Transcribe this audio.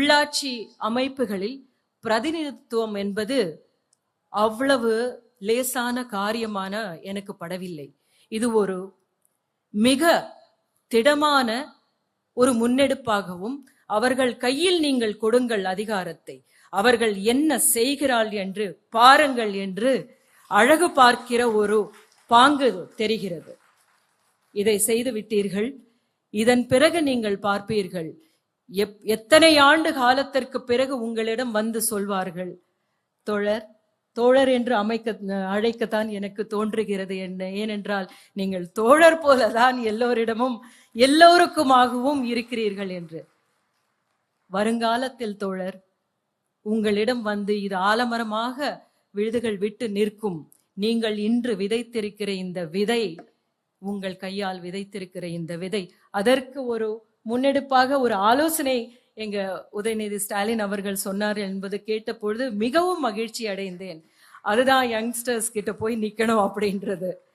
உள்ளாட்சி அமைப்புகளில் பிரதிநிதித்துவம் என்பது அவ்வளவு லேசான காரியமான எனக்கு படவில்லை. இது ஒரு மிக திடமான ஒரு முன்னெடுப்பாகவும் அவர்கள் கையில் நீங்கள் கொடுங்கள் அதிகாரத்தை அவர்கள் என்ன செய்கிறாள் என்று பாருங்கள் என்று அழகு பார்க்கிற ஒரு பாங்கு தெரிகிறது. இதை செய்து விட்டீர்கள். இதன் பிறகு நீங்கள் பார்ப்பீர்கள். எப்- எத்தனை ஆண்டு காலத்திற்கு பிறகு உங்களிடம் வந்து சொல்வார்கள்? தோழர் தோழர் என்று அமைக்க அழைக்கத்தான் எனக்கு தோன்றுகிறது என்ன ஏனென்றால் நீங்கள் தோழர் போலதான் எல்லோரிடமும் எல்லோருக்குமாகவும் இருக்கிறீர்கள் என்று. வருங்காலத்தில் தோழர் உங்களிடம் வந்து இது ஆலமரமாக விழுதுகள் விட்டு நிற்கும். நீங்கள் இன்று விதைத்திருக்கிற இந்த விதை உங்கள் கையால் விதைத்திருக்கிற இந்த விதை அதற்கு ஒரு முன்னெடுப்பாக ஒரு ஆலோசனை எங்க உதயநிதி ஸ்டாலின் அவர்கள் சொன்னார் என்பது கேட்ட பொழுது மிகவும் மகிழ்ச்சி அடைந்தேன். அதுதான் யங்ஸ்டர்ஸ் கிட்ட போய் நிக்கணும் அப்படின்றது.